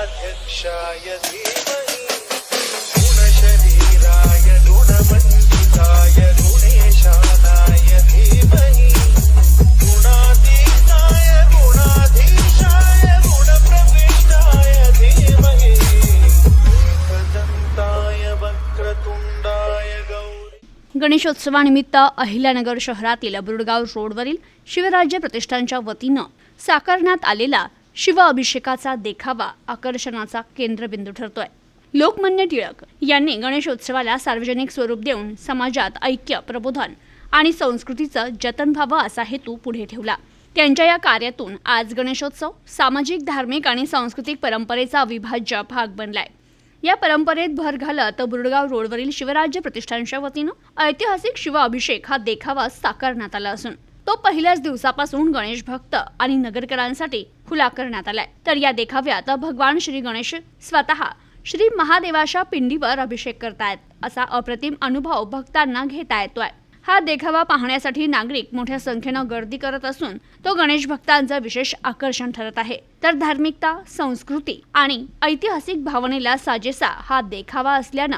अध्यक्षाय धीमहि। गुणशरीराय गुणवन्दिताय गुणेशानाय धीमहि। गुणाधीशाय गुणप्रविष्टाय धीमहि। वक्रतुण्डाय गौरी गणेशोत्सवानिमित्त अहिल्यानगर शहरातील बुरडगाव रोडवरील शिवराज्य प्रतिष्ठानच्या वतीनं साकारण्यात आलेला शिव अभिषेकाचा देखावा आकर्षणाचा केंद्रबिंदू ठरतोय. लोकमान्य टिळक यांनी गणेशोत्सवाला सार्वजनिक स्वरूप देऊन समाजात ऐक्य प्रबोधन आणि संस्कृतीचं जतन व्हावं असा हेतू पुढे ठेवला. त्यांच्या या कार्यातून आज गणेशोत्सव सामाजिक धार्मिक आणि सांस्कृतिक परंपरेचा अविभाज्य भाग बनलाय. या परंपरेत भर घालत बुरडगाव रोडवरील शिवराज्य प्रतिष्ठानच्या वतीनं ऐतिहासिक शिव अभिषेक हा देखावा साकारण्यात आला असून तो पहिल्याच दिवसापासून गणेश भक्त आणि नगरकरांसाठी खुला करण्यात आलाय. तर या देखाव्यात भगवान श्री गणेश स्वतः श्री महादेवाच्या पिंडीवर अभिषेक करतायत असा अप्रतिम अनुभव भक्तांना घेता येतोय. हा देखावा पाहण्यासाठी नागरिक मोठ्या संख्येनं गर्दी करत असून तो गणेश भक्तांचं विशेष आकर्षण ठरत आहे. तर धार्मिकता संस्कृती आणि ऐतिहासिक भावनेला साजेसा हा देखावा असल्यानं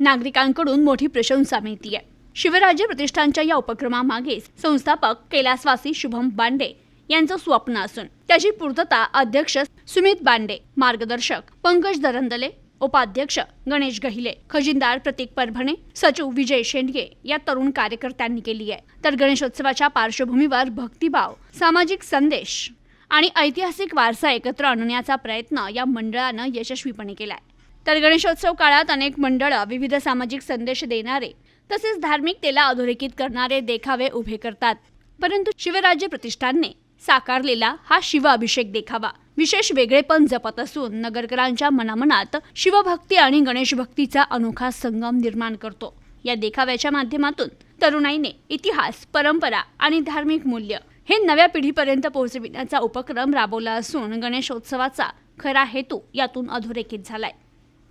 नागरिकांकडून मोठी प्रशंसा मिळतीये. शिवराज्य प्रतिष्ठानच्या या उपक्रमामागे संस्थापक कैलासवासी शुभम बांडे यांचं स्वप्न असून त्याची पूर्तता अध्यक्ष सुमित बांडे मार्गदर्शक पंकज दरंदले उपाध्यक्ष गणेश गहिले खजिनदार प्रतीक परभणे सचिव विजय शेंडगे या तरुण कार्यकर्त्यांनी केली आहे. तर गणेशोत्सवाच्या पार्श्वभूमीवर भक्तिभाव सामाजिक संदेश आणि ऐतिहासिक वारसा एकत्र आणण्याचा प्रयत्न या मंडळानं यशस्वीपणे केलाय. तर गणेशोत्सव काळात अनेक मंडळं विविध सामाजिक संदेश देणारे तसेच धार्मिकतेला अधोरेखित करणारे देखावे उभे करतात. परंतु शिवराज्य प्रतिष्ठानने साकारलेला हा शिव अभिषेक देखावा. विशेष वेगळेपण जपत असून नगरकरांच्या मनामनात शिवभक्ती आणि गणेशभक्तीचा अनोखा संगम निर्माण करतो. या देखाव्याच्या माध्यमातून तरुणाईने इतिहास परंपरा आणि धार्मिक मूल्य हे नव्या पिढीपर्यंत पोहोचविण्याचा उपक्रम राबवला असून गणेशोत्सवाचा खरा हेतू यातून अधोरेखित झालाय.